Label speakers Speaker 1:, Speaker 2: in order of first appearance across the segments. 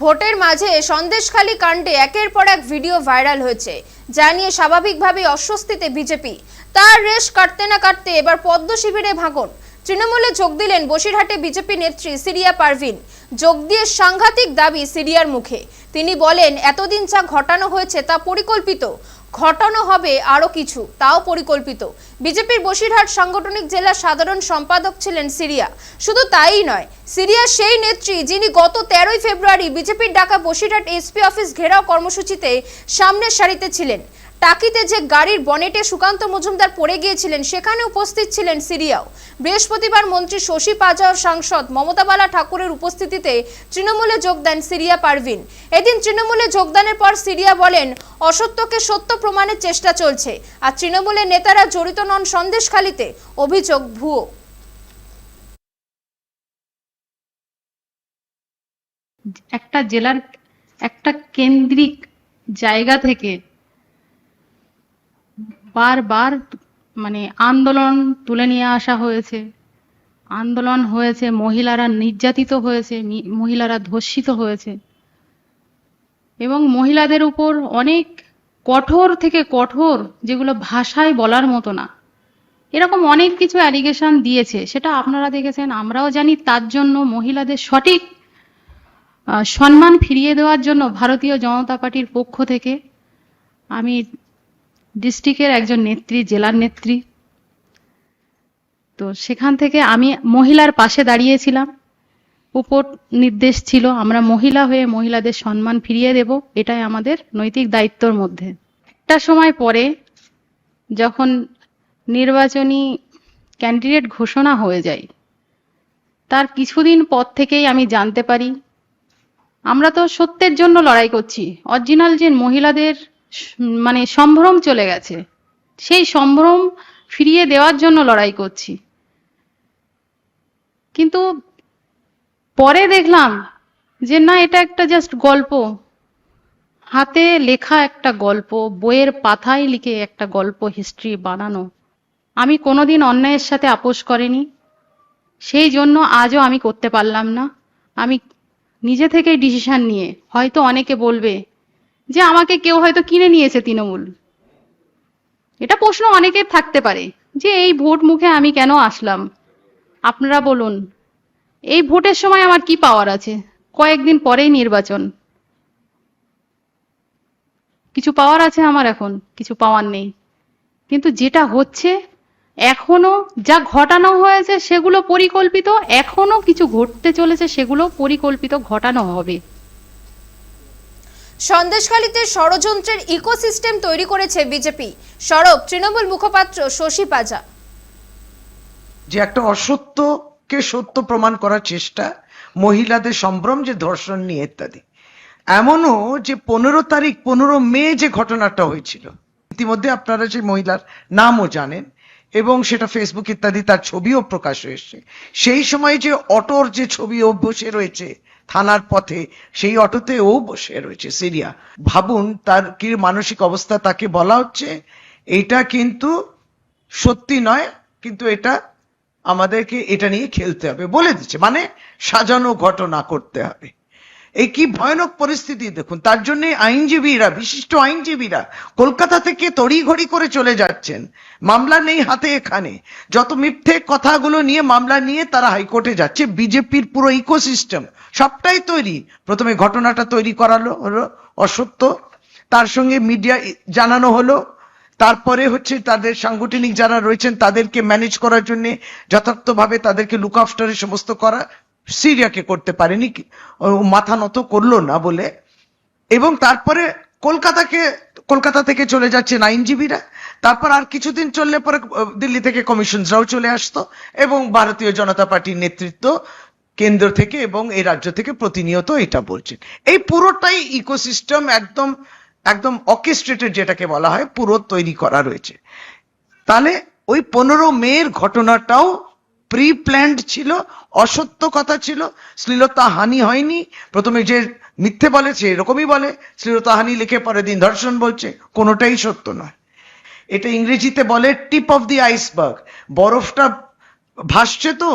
Speaker 1: ভোটের মাঝে সন্দেশখালী কাণ্ডে একের পর এক ভিডিও ভাইরাল হয়েছে, যা নিয়ে স্বাভাবিকভাবেই অস্বস্তিতে বিজেপি। তার রেশ কাটতে না কাটতে এবার পদ্ম শিবিরে ভাঙন। তৃণমূলে যোগ দিলেন বসিরহাটে বিজেপি নেত্রী সিরিয়া পারভিন। যোগ দিয়ে সাংঘাতিক দাবি সিরিয়ার মুখে। তিনি বলেন, এতদিন যা ঘটানো হয়েছে তা পরিকল্পিত। ঘটানো হবে আরও কিছু, তাও পরিকল্পিত। বিজেপির বসিরহাট সাংগঠনিক জেলা সাধারণ সম্পাদক ছিলেন সিরিয়া। শুধু তাই নয় সিরিয়া সেই নেত্রী যিনি গত তেরোই ফেব্রুয়ারি বিজেপির ডাকা বসিরহাট এসপি অফিস ঘেরাও কর্মসূচিতে সামনের সারিতে ছিলেন। টাকিতে যে গাড়ির বনেটে সুকান্ত মজুমদার পড়ে গিয়েছিলেন, সেখানে উপস্থিত ছিলেন সিরিয়াও। বৃহস্পতিবার মন্ত্রী শশী পাজাওর সাংসদ মমতা বালা ঠাকুরের উপস্থিতিতে তৃণমূলে যোগ দেন সিরিয়া পারভিন। এদিন তৃণমূলে যোগদানের পর সিরিয়া বলেন, অসত্যকে সত্য প্রমাণের চেষ্টা চলছে। আর তৃণমূলের নেতারা জড়িত নন সন্দেশখালিতে, অভিযোগ ভুয়ো।
Speaker 2: একটা জেলার একটা কেন্দ্রিক জায়গা থেকে বারবার মানে আন্দোলন তুলে নিয়ে আসা হয়েছে। আন্দোলন হয়েছে, মহিলারা নির্যাতিত হয়েছে মহিলারা ধর্ষিত হয়েছে। এবং মহিলাদের উপর অনেক কঠোর থেকে কঠোর যেগুলো ভাষায় বলার মতো না। এরকম অনেক কিছু অ্যালিগেশন দিয়েছে, সেটা আপনারা দেখেছেন, আমরাও জানি, তার জন্য মহিলাদের সঠিক সম্মান ফিরিয়ে দেওয়ার জন্য ভারতীয় জনতা পার্টির পক্ষ থেকে আমি ডিস্ট্রিক্টের একজন নেত্রী, জেলার নেত্রী। তো সেখান থেকে আমি মহিলার পাশে দাঁড়িয়েছিলাম। উপর নির্দেশ ছিল, আমরা মহিলা হয়ে মহিলাদের সম্মান ফিরিয়ে দেব, এটাই আমাদের নৈতিক দায়িত্বর মধ্যে। একটা সময় পরে যখন নির্বাচনী ক্যান্ডিডেট ঘোষণা হয়ে যায়, তার কিছুদিন পর থেকেই আমি জানতে পারি, আমরা তো সত্যের জন্য লড়াই করছি। অরিজিনাল যে মহিলাদের মানে সম্ভ্রম চলে গেছে। সেই সম্ভ্রম ফিরিয়ে দেওয়ার জন্য লড়াই করছি। কিন্তু পরে দেখলাম যে না, এটা একটা জাস্ট গল্প। হাতে লেখা একটা গল্প, বইয়ের পাতায় লিখে একটা গল্প হিস্ট্রি বানানো। আমি কোনোদিন অন্যায়ের সাথে আপোষ করিনি। সেই জন্য আজও আমি করতে পারলাম না। আমি নিজে থেকেই ডিসিশন নিয়ে, হয়তো অনেকে বলবে যে আমাকে কেউ হয়তো কিনে নিয়েছে তৃণমূল। এটা প্রশ্ন অনেকের থাকতে পারে, যে এই ভোট মুখে আমি কেন আসলাম? আপনারা বলুন, এই ভোটের সময় আমার কি পাওয়ার আছে? কয়েকদিন পরেই নির্বাচন। কিছু পাওয়ার আছে আমার এখন, কিছু পাওয়ার নেই। কিন্তু যেটা হচ্ছে, এখনও যা ঘটানো হয়েছে সেগুলো পরিকল্পিত, এখনও কিছু ঘটতে চলেছে সেগুলো পরিকল্পিত ঘটানো হবে।
Speaker 1: সন্দেশখালীতে ষড়যন্ত্রের ইকোসিস্টেম তৈরি করেছে বিজেপি। সরব তৃণমূল মুখপাত্র শশী পাজা।
Speaker 3: যে একটা অসত্যকে সত্য প্রমাণ করার চেষ্টা, মহিলাদের সম্ভ্রম যে ধর্ষণ নিয়ে ইত্যাদি। এমনও যে পনেরো তারিখ, পনেরো মে যে ঘটনাটা হয়েছিল, ইতিমধ্যে আপনারা সেই মহিলার নামও জানেন এবং সেটা ফেসবুক ইত্যাদি তার ছবিও প্রকাশ হয়েছে। সেই সময় যে অটোর যে ছবি বসে রয়েছে থানার পথে, সেই অটোতে ও বসে রয়েছে সিরিয়া। ভাবুন তার কি মানসিক অবস্থা তাকে বলা হচ্ছে, এটা কিন্তু সত্যি নয়, কিন্তু এটা আমাদেরকে এটা নিয়ে খেলতে হবে। বলে দিচ্ছে মানে সাজানো ঘটনা করতে হবে। এই কি ভয়ানক পরিস্থিতি? দেখুন, তার জন্য আইনজীবীরা, বিশিষ্ট আইনজীবীরা কলকাতা থেকে তড়িঘড়ি করে চলে যাচ্ছেন। মামলা নেই হাতে এখানে। যত মিথ্যে কথাগুলো নিয়ে মামলা নিয়ে তারা হাইকোর্টে যাচ্ছে, বিজেপির পুরো ইকোসিস্টেম সবটাই তৈরি। প্রথমে ঘটনাটা তৈরি করালো, হলো অসত্য, তার সঙ্গে মিডিয়া জানানো হলো। তারপরে হচ্ছে তাদের সাংগঠনিক যারা রয়েছেন তাদেরকে ম্যানেজ করার জন্য যথার্থভাবে তাদেরকে লুক আফটারের সমস্ত করা। সিরিয়াকে করতে পারেনি মাথা নত করল না বলে। এবং তারপরে কলকাতাকে, কলকাতা থেকে চলে যাচ্ছেন আইনজীবীরা। তারপর আর কিছুদিন চললে পরে দিল্লি থেকে কমিশনসরাও চলে আসতো এবং ভারতীয় জনতা পার্টির নেতৃত্ব কেন্দ্র থেকে এবং এই রাজ্য থেকে প্রতিনিয়ত এটা বলছেন। এই পুরোটাই ইকোসিস্টেম একদম একদম অর্কেস্ট্রেটেড যেটাকে বলা হয়, পুরো তৈরি করা রয়েছে। তাহলে ওই পনেরো মেয়ের ঘটনাটাও প্রি প্ল্যান্ড ছিল, অসত্য কথা ছিল, শ্লীলতা হানি হয়নি। প্রথমে যে মিথ্যে বলে, সে এরকমই বলে, শ্লীলতা হানি লিখে পরে দিন ধর্ষণ বলছে, কোনোটাই সত্য নয়। এটা ইংরেজিতে বলে টিপ অফ দি আইসবার্গ। বরফটা ভাসছে তো,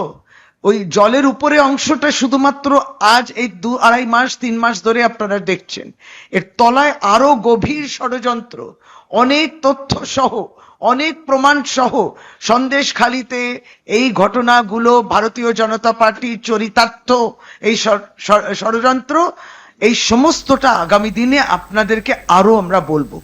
Speaker 3: ওই জলের উপরে অংশটা শুধুমাত্র আজ এই দু আড়াই মাস, তিন মাস ধরে আপনারা দেখছেন। এর তলায় আরও গভীর ষড়যন্ত্র, অনেক তথ্য সহ অনেক প্রমাণ সহ সন্দেশ খালিতে এই ঘটনাগুলো ভারতীয় জনতা পার্টির চরিতার্থ, এই ষড়- ষড়- ষড়যন্ত্র, এই সমস্তটা আগামী দিনে আপনাদেরকে আরও আমরা বলব।